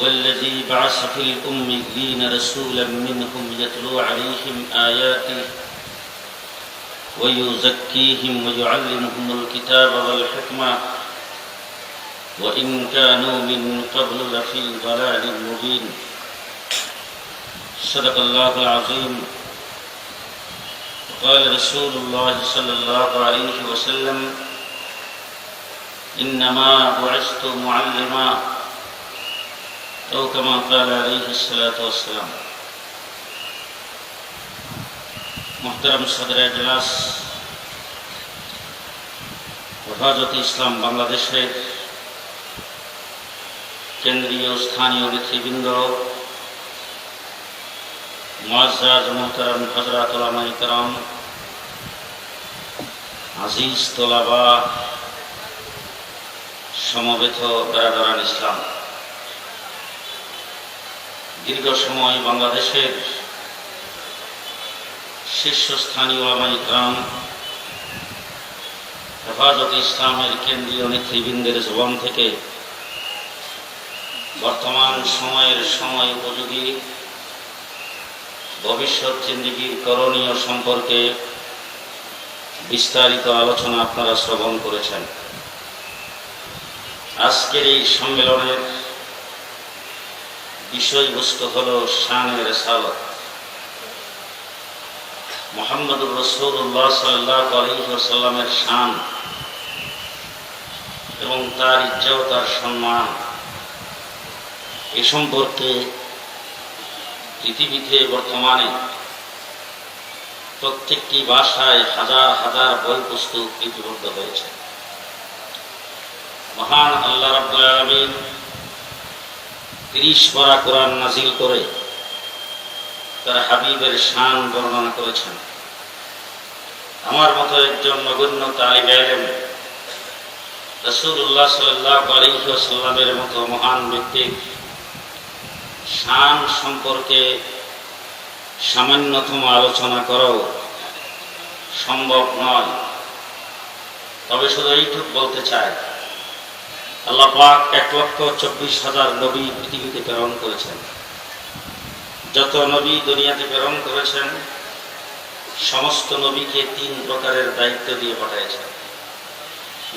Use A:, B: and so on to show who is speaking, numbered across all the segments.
A: والذي بعث في الأميين رسولا منهم يتلو عليهم آياته ويزكيهم ويعلمهم الكتاب والحكمة. وإن كانوا من قبل لفي ضلال مبين. صدق الله العظيم. قال رسول الله صلى الله عليه وسلم إنما بعثت معلما أو كما قال عليه الصلاة والسلام محترم صدر اجلاس হেফাজত ইসলাম বাংলাদেশের কেন্দ্রীয় স্থানীয় নেতৃবৃন্দ মুআজ্জাজ মোহতারাম হজরত ওলামাই کرام আজিজ তোলাবা সমবেত বেড়াদারান ইসলাম দীর্ঘ সময় বাংলাদেশের শীর্ষস্থানীয় আমাইকাম হেফাজত ইসলামের কেন্দ্রীয় নেতৃবৃন্দের জীবন থেকে বর্তমান সময়ের সময় উপযোগী, ভবিষ্যৎ জিন্দিগির করণীয় সম্পর্কে বিস্তারিত আলোচনা আপনারা শ্রবণ করেছেন। আজকের এই সম্মেলনের বিষয়বস্তু হল শানের সালত মোহাম্মদুর রসুল্লাহ সাল্লাহ শান এবং তার ইজ্জত তার সম্মান এ সম্পর্কে পৃথিবীতে বর্তমানে প্রত্যেকটি ভাষায় হাজার হাজার বই পুস্তক লিপিবদ্ধ হয়েছে। মহান আল্লাহ রাব্বুল তিরিশ পারা কোরআন নাজিল করে তার হাবিবের শান বর্ণনা করেছেন। আমার মতো একজন নগণ্য তালিব এলেম রসুল্লাহ সাল্লাহ আলহিসাল্লামের মতো মহান ব্যক্তির শান সম্পর্কে সামান্যতম আলোচনা করাও সম্ভব নয়। তবে শুধু এইটুক বলতে চাই আল্লাহ পাক এক লক্ষ চব্বিশ হাজার নবী পৃথিবীতে প্রেরণ করেছেন। যত নবী দুনিয়াতে প্রেরণ করেছেন, সমস্ত নবীকে তিন প্রকারের দায়িত্ব দিয়ে পাঠিয়েছেন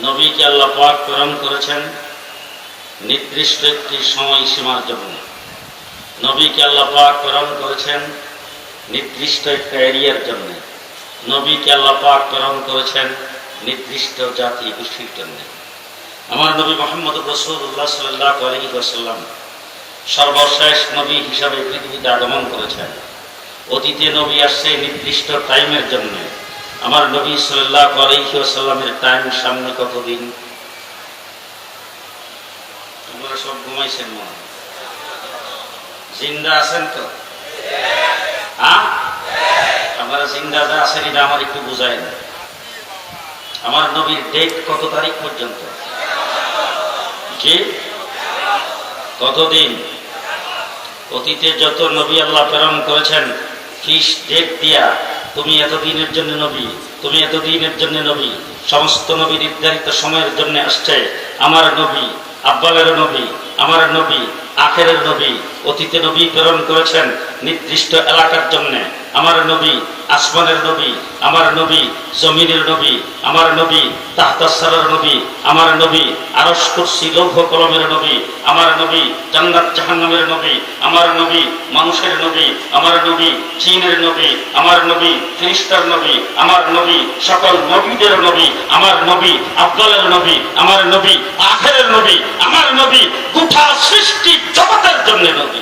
A: নবীকে আল্লাহ পাক প্রেরণ করেছেন নির্দিষ্ট একটি সময়সীমার জন্য। নবীকে আল্লাহ পাক প্রেরণ করেছেন নির্দিষ্ট একটা এরিয়ার জন্য। নবীকে আল্লাহ পাক প্রেরণ করেছেন নির্দিষ্ট জাতি গোষ্ঠীর জন্য। আমার নবী মোহাম্মদ রসুল্লাহ সাল্লাহ আলহি আসাল্লাম সর্বশেষ নবী হিসাবে পৃথিবীতে আগমন করেছেন। অতীতে নবী আসছে নির্দিষ্ট টাইমের জন্য। আমার নবী সাল্লাহ আলহিসাল্লামের টাইম সামনে কতদিন? আপনারা সব ঘুমাইছেন মনে জিন্দা আছেন তো? হ্যাঁ? আপনারা জিন্দা যা আছেন এটা আমার একটু বুঝায় না আমার নবীর ডেট কত তারিখ পর্যন্ত? জি কতদিন? অতীতে যত নবী আল্লাহ প্রেরণ করেছেন ফিস ডেট দিয়া? তুমি এতদিনের জন্য নবী, তুমি এতদিনের জন্য নবী, সমস্ত নবী নির্ধারিত সময়ের জন্য আসছে। আমার নবী আব্বালের নবী, আমার নবী, আখেরের নবী, অতীতে নবী প্রেরণ করেছেন নির্দিষ্ট এলাকার জন্য। আমার নবী আসমানের নবী আমার নবী জমিনের নবী আমার নবী তাহতাসারের নবী আমার নবী আরস কুরসি লৌহ কলমের নবী আমার নবী জান্নাত জাহান্নামের নবী আমার নবী মানুষের নবী আমার নবী চীনের নবী আমার নবী ফিরিস্তার নবী আমার নবী সকল নবীদের নবী আমার নবী আব্দুলের নবী আমার নবী আখেরের নবী আমার নবী গোটা সৃষ্টি জগতের জন্য নবী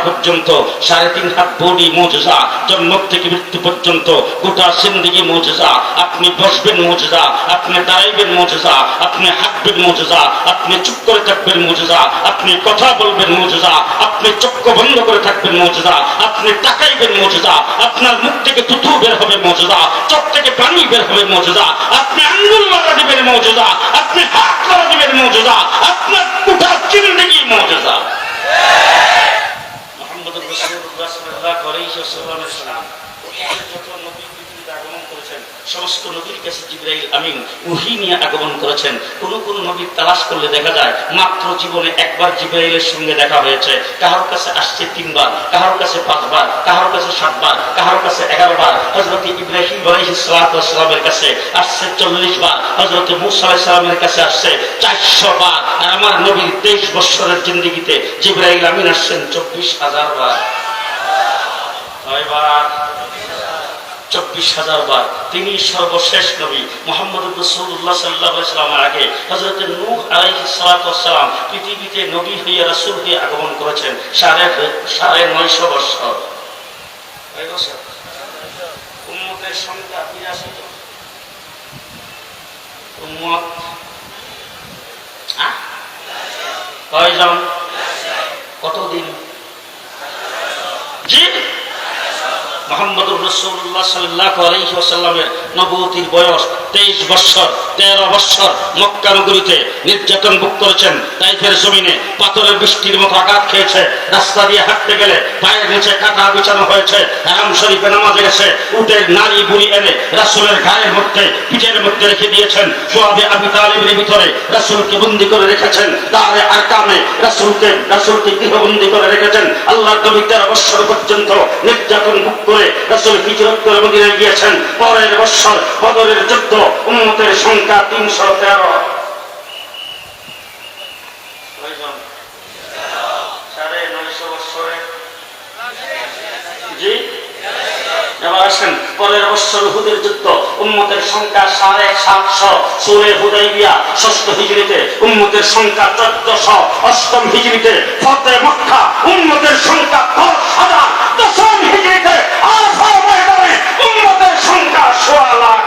A: পর্যন্ত, সাড়ে তিন হাত বডি মোজা জন্ম থেকে মৃত্যু পর্যন্ত, গোটা সিন্দিগি মোজা আপনি বসবেন মোজা আপনি দাঁড়াইবেন মোজা আপনি হাঁটবেন মোজা আপনি চুপ করে থাকবেন মোজা আপনি কথা বলবেন মোজা আপনি চক্ষ বন্ধ করে থাকবেন মোজা আপনি তাকাইবেন মোজা আপনার মুখ থেকে তুতু বের হবে মোজা চোখ থেকে পানি বের হবে মোজা আপনি আঙ্গুল মারা দিবেন মোজা আপনি হাত মারা দিবেন মোজা আপনার গোটা জিন্দগি মোজা মোহাম্মদুর রাসূলুল্লাহ সমস্ত নবীর কাছে জিব্রাইল আমিন ওহী নিয়ে আগমন করেছেন। কোন কোন নবী তালাশ করলে দেখা যায় মাত্র জীবনে একবার জিব্রাইলের সঙ্গে দেখা হয়েছে কাছে আসছে তিনবার কাছে পাঁচবার কাছে সাতবার কাছে এগারো বার হজরত ইব্রাহিম কাছে আসছে চল্লিশ বার হজরত কাছে আসছে চারশো বার আর আমার নবীর তেইশ বৎসরের জিন্দগিতে জিব্রাইল আমিন আসছেন চব্বিশ হাজার বার ছয়বার, চব্বিশ হাজার বার। তিনি সর্বশেষ নবী। মোহাম্মদ রসুল্লাহ সাল্লাহ সাল্লামের আগে হজরত নূহ আলাইহি সালাম পৃথিবীতে নবী হয়ে রাসূল হয়ে আগমন করেছেন সাড়ে সাড়ে নয়শো বৎসর বছর? সংখ্যা বিরাশি জন। কয়জন কতদিন জি মোহাম্মদুর রসুল্লাহ সাল্লাহ নবতির বয়স তেইশ বৎসর তেরো বৎসর মক্কা নগরীতে নির্যাতন ভোগ করেছেন। তাইফের জমিনে পাথরের বৃষ্টির মতো আঘাত খেয়েছে। রাস্তা দিয়ে হাঁটতে গেলে পায়ের নিচে কাটা বিছানো হয়েছে। হারাম শরীফে নামাজে গেছে উটের নারী বুড়ি এনে রাসুলের গায়ের মধ্যে, পিঠের মধ্যে রেখে দিয়েছেন। আবি তালিবের ভিতরে রাসুলকে বন্দি করে রেখেছেন। আর কামে রাসুলকে রাসুলকে গৃহবন্দি করে রেখেছেন। আল্লাহ নবী তেরো বৎসর পর্যন্ত নির্যাতন ভোগ করে পরের বছর বদরের যুদ্ধ উন্মতের সংখ্যা তিনশো তেরো সাড়ে নয়শো বৎসরে জি এবার আসেন। পরের বৎসর হুদের যুদ্ধ, উম্মতের সংখ্যা সাড়ে সাতশো। সুরে হুদাইবিয়া, ষষ্ঠ হিজড়িতে উম্মতের সংখ্যা চোদ্দশো। অষ্টম হিজড়িতে ফতে মক্কা, উম্মতের সংখ্যা দশ হাজার। দশম হিজড়িতে উম্মতের সংখ্যা সোয়া লাখ।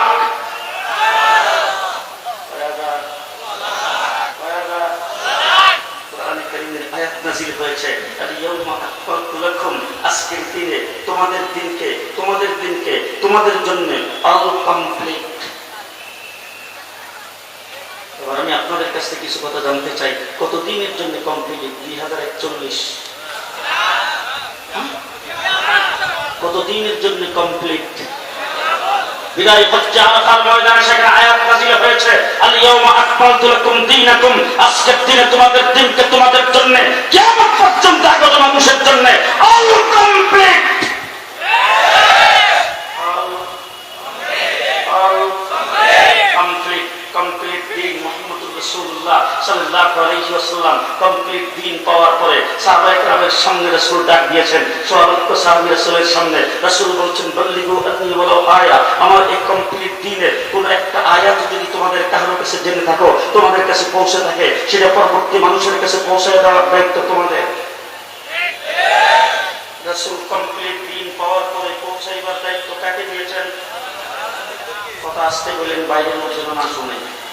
A: হয়েছে। দিনে তোমাদের দিনকে তোমাদের দিনকে, তোমাদের জন্য অল কমপ্লিট এবার আমি আপনাদের কাছ থেকে কিছু কথা জানতে চাই। কত দিনের জন্য কমপ্লিট দুই হাজার একচল্লিশ। কত দিনের জন্য কমপ্লিট বিদায় হচ্ছে আরাফার ময়দানে সেখানে আয়াত নাজিল হয়েছে। আল ইয়াউমা আকমালতু লাকুম দীনাকুম। আজকের দিনে তোমাদের দিনকে তোমাদের জন্য, কিয়ামত পর্যন্ত আগত মানুষের জন্য অল কমপ্লিট কমপ্লিট দিন তোমাদের কাছে পৌঁছে থাকে, সেটা পরবর্তী মানুষের কাছে পৌঁছে দেওয়ার দায়িত্ব তোমাদের। কমপ্লিট দিন পাওয়ার পরে পৌঁছাইবার দায়িত্ব কাকে দিয়েছেন? কথা আসতে বলেন, বাইরের মধ্যে না শুনে।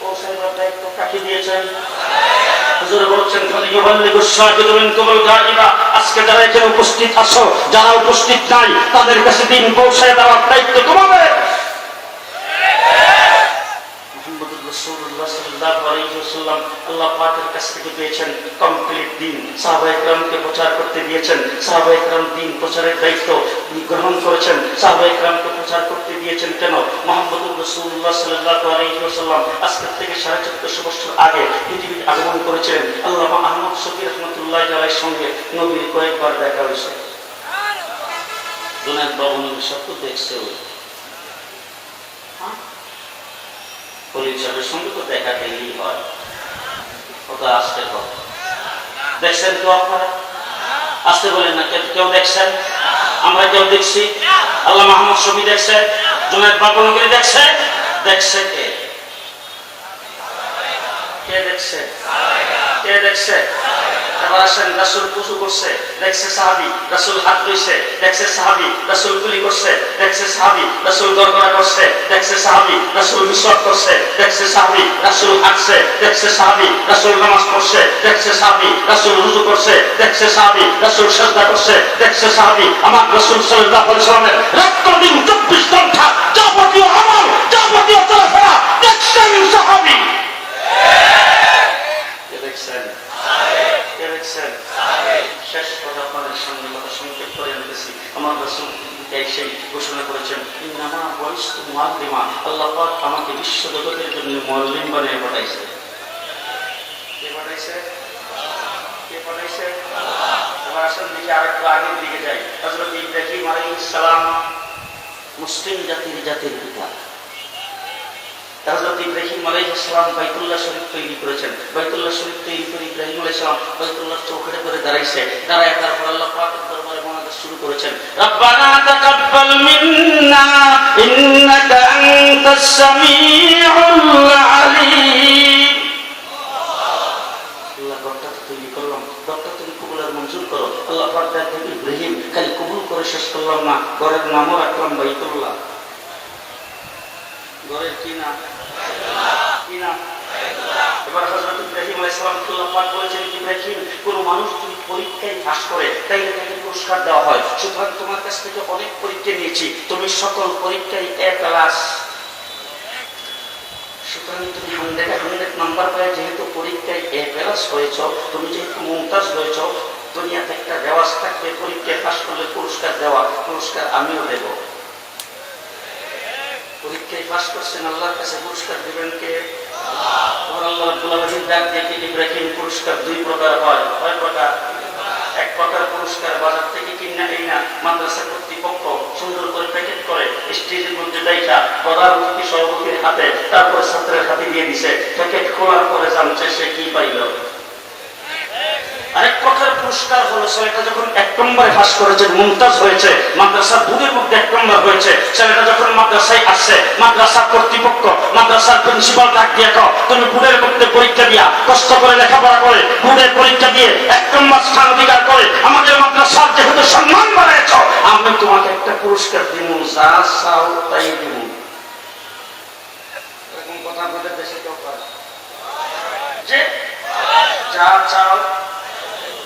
A: পৌঁছাইবার দায়িত্ব কাকে বলছেন আজকে যারা এখানে উপস্থিত আছো, যারা উপস্থিত নাই, তাদের কাছে দিন পৌঁছায় দেওয়ার দায়িত্ব তোমাদের। আল্লাহ পাকের কাছ থেকে পেয়েছেন কমপ্লিট দিন। সাহাবায়ে কেরামকে প্রচার করতে দিয়েছেন। সাহাবায়ে কেরাম দিন প্রচারের দায়িত্ব গ্রহণ করেছেন। সাহাবায়ে কেরামকে প্রচার করতে দিয়েছেন কেন? মুহাম্মদুর রাসূলুল্লাহ সাল্লাল্লাহু আলাইহি ওয়াসাল্লাম আজকের থেকে সাড়ে চোদ্দশো বছর আগে পৃথিবীতে আগমন করেছিলেন। আল্লামা আহমদ শফি রহমতুল্লাহ আলাইহির সঙ্গে নবীর কয়েকবার দেখা হয়েছে। দুনিয়ার বাবনের সব তো দেখছে ওই। পুলিশ সাহেবের সঙ্গে তো দেখা গেলেই হয়। কত আসতে কথা দেখছেন কেউ আপনারা? আসতে বলেন না কেউ- দেখছেন? আমরা কেউ দেখছি? আল্লাহ মাহমুদ শফি দেখছে? জুনায়দ বাবনগরী দেখছে? দেখছে কে? কে দেখছে? কে দেখছে? এবার আসেন, রাসুল পুজো করছে, দেখছে সাহাবি, রাসুল হাত ধুইছে, দেখছে সাহাবি, রাসুল গুলি করছে, দেখছে সাহাবি, রাসুল গড়গড়া করছে দেখছে সাহাবি, রাসুল মিসওয়াক করছে, দেখছে সাহাবি, রাসুল হাঁটছে, দেখছে সাহাবি, রাসুল নামাজ পড়ছে, দেখছে সাহাবি, রাসুল রুজু করছে, দেখছে সাহাবি, রাসুল সাজদা করছে, দেখছে সাহাবি, আমার রাসুল সাল্লাল্লাহু আলাইহি ওয়াসাল্লামের রাত দিন 24 ঘণ্টা যাবতীয় আমল, যাবতীয় চলাফেরা, দেখছেন সাহাবি। দেখছেন শেষ কথা আপনাদের সামনে কথা সংক্ষেপ করে আনতেছি আমার সেই ঘোষণা করেছেন আল্লাহ আমাকে বিশ্ব জগতের জন্য মুআল্লিম বানিয়ে পাঠাইছে। কে দিকে যাই। মুসলিম জাতির জাতির পিতা। হযরত ইব্রাহিম আলাইহিস সালাম বাইতুল্লাহ শরীফ তৈরি করেছেন। বাইতুল্লাহ শরীফ তৈরি করে ইব্রাহিম আলাইহিস সালাম বাইতুল্লাহ চৌকাঠে করে দাঁড়াইছে। দাঁড়ায় তারপর আল্লাহ পাকের দরবারে মোনাজাত শুরু করেছেন। রব্বানা তাকাব্বাল মিন্না, ইন্নাকা আনতাস সামিউল আলিম। আল্লাহ ঘরটা তো তৈরি করলাম ঘরটা তুমি কবুল আর মঞ্জুর করো। আল্লাহ পাক দেখে ইব্রাহিম, খালি কবুল করে শেষ করলাম না। ঘরের নামও রাখলাম বাইতুল্লাহ। ঘরের কি নাম পুরস্কার তুমি নাম্বার যেহেতু পরীক্ষায় এ প্লাস হয়েছ, তুমি যেহেতু মুমতাজ হয়েছ, দুনিয়াতে একটা থাকবে। পরীক্ষায় পাস করলে পুরস্কার দেওয়া, পুরস্কার আমিও দেব। পরীক্ষায় পাস করছেন, আল্লাহর কাছে পুরস্কার দিবেন কে? পুরস্কার দুই প্রকার হয়। কয় প্রকার? এক প্রকার পুরস্কার, বাজার থেকে কিনা এই না মাদ্রাসা কর্তৃপক্ষ সুন্দর করে প্যাকেট করে, স্টেজের মধ্যে দেখা প্রধানমন্ত্রী সভাপতির হাতে, তারপর ছাত্রের হাতে দিয়ে দিছে। প্যাকেট খোলার পরে জানছে সে কি পাইল। আরেক প্রকার পুরস্কার হলো ছেলেটা যখন এক নম্বরে পাস করেছে মুমতাজ হয়েছে মাদ্রাসার বুধের মধ্যে এক নম্বর হয়েছে। ছেলেটা যখন মাদ্রাসায় আসছে মাদ্রাসার কর্তৃপক্ষ মাদ্রাসার প্রিন্সিপাল ডাক দিয়ে কও, তুমি বুধের মধ্যে পরীক্ষা দিয়া কষ্ট করে লেখাপড়া করে বুধের পরীক্ষা দিয়ে এক নম্বর স্থান অধিকার করে আমাদের মাদ্রাসার যেহেতু সম্মান বাড়াইছ আমি তোমাকে একটা পুরস্কার দিব তাই দিব কথা আমাদের যে যা চাও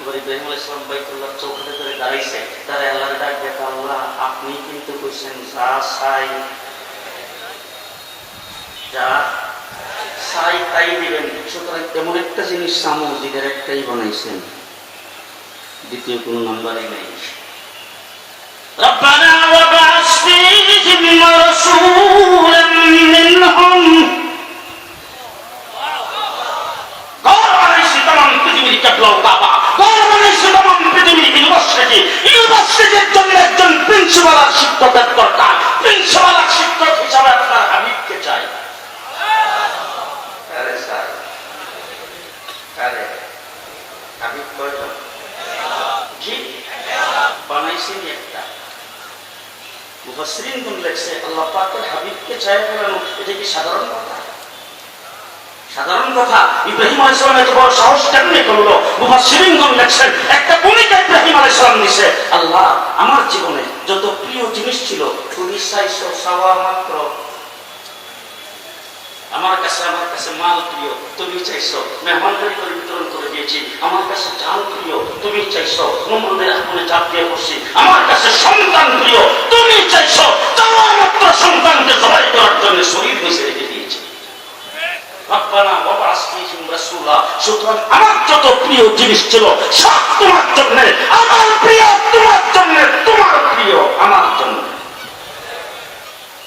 A: এবার ইব্রাহিম আলাইহিস সালাম বাইতুল্লাহ চৌকাঠে করে দাঁড়াইছে দাঁড়ায় আল্লাহর ডাক দেখো আল্লাহ আপনি কিন্তু কইছেন যা চাই যা চাই তাই দিবেন সুতরাং এমন একটা জিনিস সামজিদের একটাই বানাইছেন দ্বিতীয় কোনো নাম্বারই নেই ربنا وابعث فيهم رسولا منهم ঘর বানাইছে তামাম পৃথিবীর কেবলাও ইউনিভার্সিটির জন্য একজন প্রিন্সিপাল আর শিক্ষকের দরকার। প্রিন্সিপাল আর শিক্ষক হিসাবে আপনার হাবিবকে চাই। বানাইছেন একটা। মুফাসসিরিন কোন লেখছে আল্লাহ পাকের হাবিবকে চাই এটা কি সাধারণ কথা? সাধারণ কথা, ইব্রাহিম আলাইসালাম এত বড় সাহস কেমনি করল? মুফাসসিরিনগণ লেখছেন, একটা ভূমিকা ইব্রাহিম আলাইসালাম নিছে। আল্লাহ, আমার জীবনে যত প্রিয় জিনিস ছিল তুমি চাইছো চাওয়া মাত্র। আমার কাছে আমার কাছে মাল প্রিয়, তুমি চাইছো, মেহমানদারি করে বিতরণ করে দিয়েছি। আমার কাছে জান প্রিয়, তুমি চাইছো মোহাম্মদের আগুনে চাপ দিয়ে বসছি। আমার কাছে সন্তান প্রিয়, তুমি চাইছো তোমার মাত্র সন্তানকে জবাই করার জন্য শরীর বেঁচে রেখে রব্বানা ওয়াবাস ফীহিম রাসূলা। সুতরাং আমার যত প্রিয় জিনিস ছিল সব তোমার জন্য আমার প্রিয় তোমার জন্য তোমার প্রিয় আমার জন্য।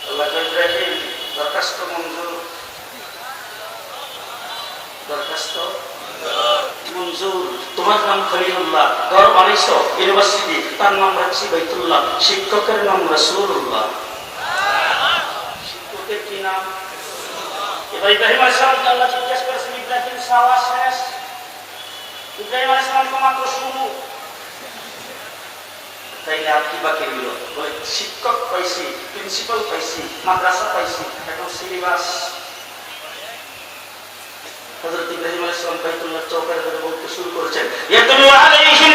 A: আল্লাহ ইব্রাহিম দরখাস্ত মঞ্জুর। দরখাস্ত? মঞ্জুর। তোমার নাম খলিলুল্লাহ। ঘর বানাইছো ইউনিভার্সিটি তার নাম রাখছি বাইতুল্লাহ। শিক্ষকের নাম রসুল্লাহ শিক্ষকের কি নাম? এবার ইব্রাহিম আলাইসালামকে আল্লাহ জিজ্ঞেস করেছেন ইব্রাহিম সাওয়া শেষ ইব্রাহিম আলাইসালামকে মাত্র শুরু তাইলে আর কি বাকি রইল বলে শিক্ষক পাইছি প্রিন্সিপাল পাইছি মাদ্রাসা পাইছি এখন সিলেবাস হযরত ইব্রাহিম আলাইহিস সালাম বাইতুল্লাহ চৌকার বলতে শুরু করেছেন ইয়াতলু আলাইহিম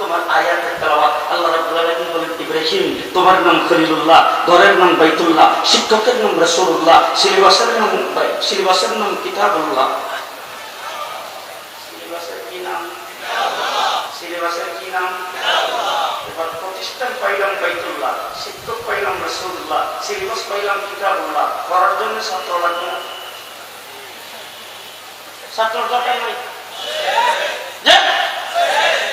A: তোমার আয়াতের তেলাওয়াত আল্লাহ রাব্বুল আলামিন বলেন, ইব্রাহিম, তোমার নাম খলিলুল্লাহ, ঘরের নাম বাইতুল্লাহ, শিক্ষকের নাম রাসূলুল্লাহ, সিলেবাসের নাম সিলেবাসের নাম কিতাবুল্লাহ। সিলেবাসের কি নাম? সিলেবাসের কি নাম? এবার প্রতিষ্ঠান পাইলাম বাইতুল্লাহ, শিক্ষক পাইলাম রসুল্লাহ সিলেবাস পাইলাম কিতাবুল্লাহ। করার জন্য ছাত্র লাগবে না। ছাত্র দরকার নাই?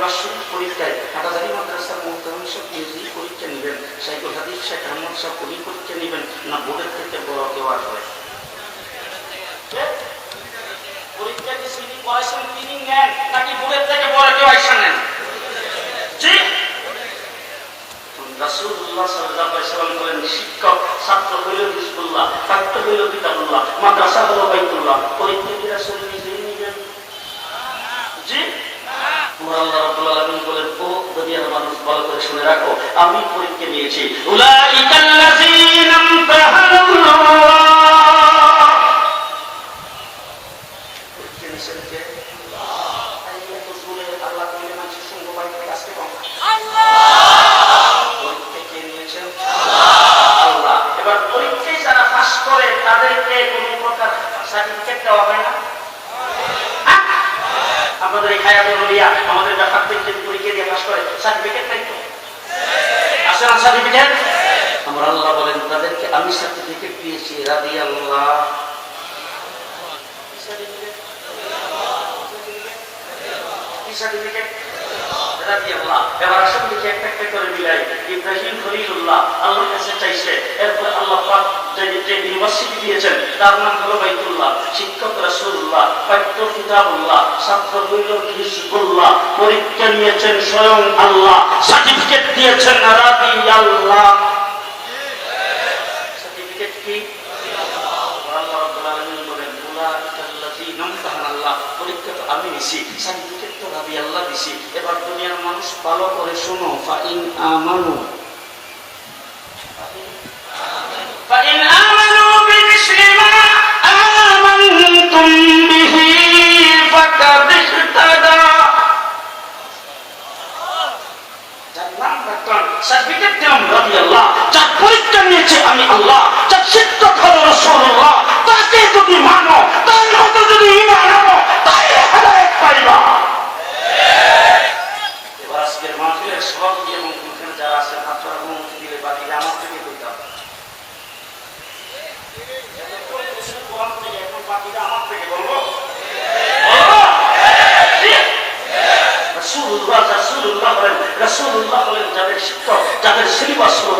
A: বার্ষিক পরীক্ষায় হাটাজারি পরীক্ষা নেবেন হাদিস শেখ আহমদ পরীক্ষা নেবেন না বোর্ডের থেকে বড় কেউ শিক্ষক, ছাত্র হইল পাঠ্য হইল মাদ্রাসা হলো পরীক্ষা কি নিজেই নিবেন জি মানুষ করে শুনে রাখো আমি পরীক্ষা নিয়েছি ইমতাহানাল্লাহ পরীক্ষা নিয়েছেন কে আল্লাহ এই এত সুরে আল্লাহ কইলে মানুষের সঙ্গ বাইরে কাজকে কম পরীক্ষা কে নিয়েছেন আল্লাহ এবার পরীক্ষায় যারা পাস করে তাদেরকে কোন প্রকার সার্টিফিকেট দেওয়া হয় না হ্যাঁ? আমাদের এই খায়াতুল উলিয়া আমাদের ব্যাপার থেকে পরীক্ষা দিয়ে পাস করে সার্টিফিকেট নাই তো আছে না সার্টিফিকেট আমার আল্লাহ বলেন তাদেরকে আমি সার্টিফিকেট দিয়েছি রাদি আল্লাহ কি সার্টিফিকেট রাদিয়াল্লাহ এবার আসুন দেখি একটা একটা করে মিলাই ইব্রাহিম খলিলুল্লাহ আল্লাহর কাছে চাইছে। এরপর আল্লাহ পাক যে ইউনিভার্সিটি দিয়েছেন, তার নাম হলো বাইতুল্লাহ। শিক্ষক রাসূলুল্লাহ, পাঠ্য কিতাবুল্লাহ, ছাত্র হইল হিজবুল্লাহ। পরীক্ষা নিয়েছেন স্বয়ং আল্লাহ। সার্টিফিকেট দিয়েছেন রাদিয়াল্লাহ সার্টিফিকেট কি? আল্লাহ রাব্বুল আলামিন বলেন উলাইকাল্লাযীনা ইমতাহানাল্লাহ পরীক্ষা তো আমি নিছি। সার্টিফিকেট ভাবি আল্লাহ দিছি। এবার দুনিয়ার মানুষ ভালো করে শুনো, ফাইন আমানু। ফাইন আমানু বিমিসলি মা আমানতুম বিহি ফাকাদ ইহতাদা। আমি আল্লাহ। যার শিক্ষক হলো রাসূলুল্লাহ। তাকে যদি মানো, তার মতো যদি ঈমান আনো তাই হেদায়েত পাইবা। দিলে বাকি আমার থেকে কইতাম এখন বাকিটা আমার থেকে বলব রাসূলুল্লাহ রাসূলুল্লাহ বলেন রাসূলুল্লাহ বলেন, যাদের শিক্ষক, যাদের সিলেবাস হলো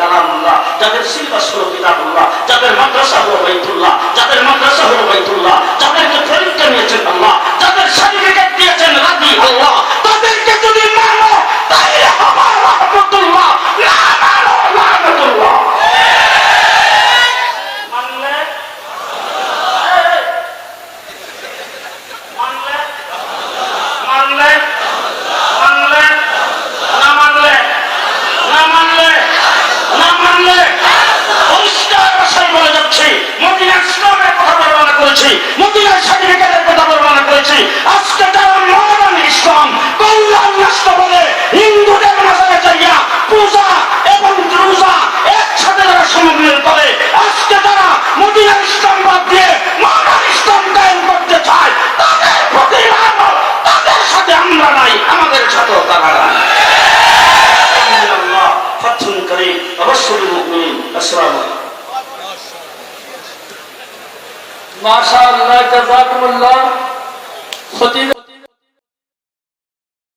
A: কালামুল্লাহ, যাদের সিলেবাস হলো কিতাবুল্লাহ, যাদের মাদ্রাসা হলো বাইতুল্লাহ, যাদের মাদ্রাসা হলো বাইতুল্লাহ, যাদেরকে পরীক্ষা নিয়েছেন আল্লাহ, যাদের সার্টিফিকেট দিয়েছেন রাদি আল্লাহ তাদেরকে যদি মানো তাহলে আমার রহমতুল্লাহ না মানো লানতুল্লাহ
B: রহমুল্লাহ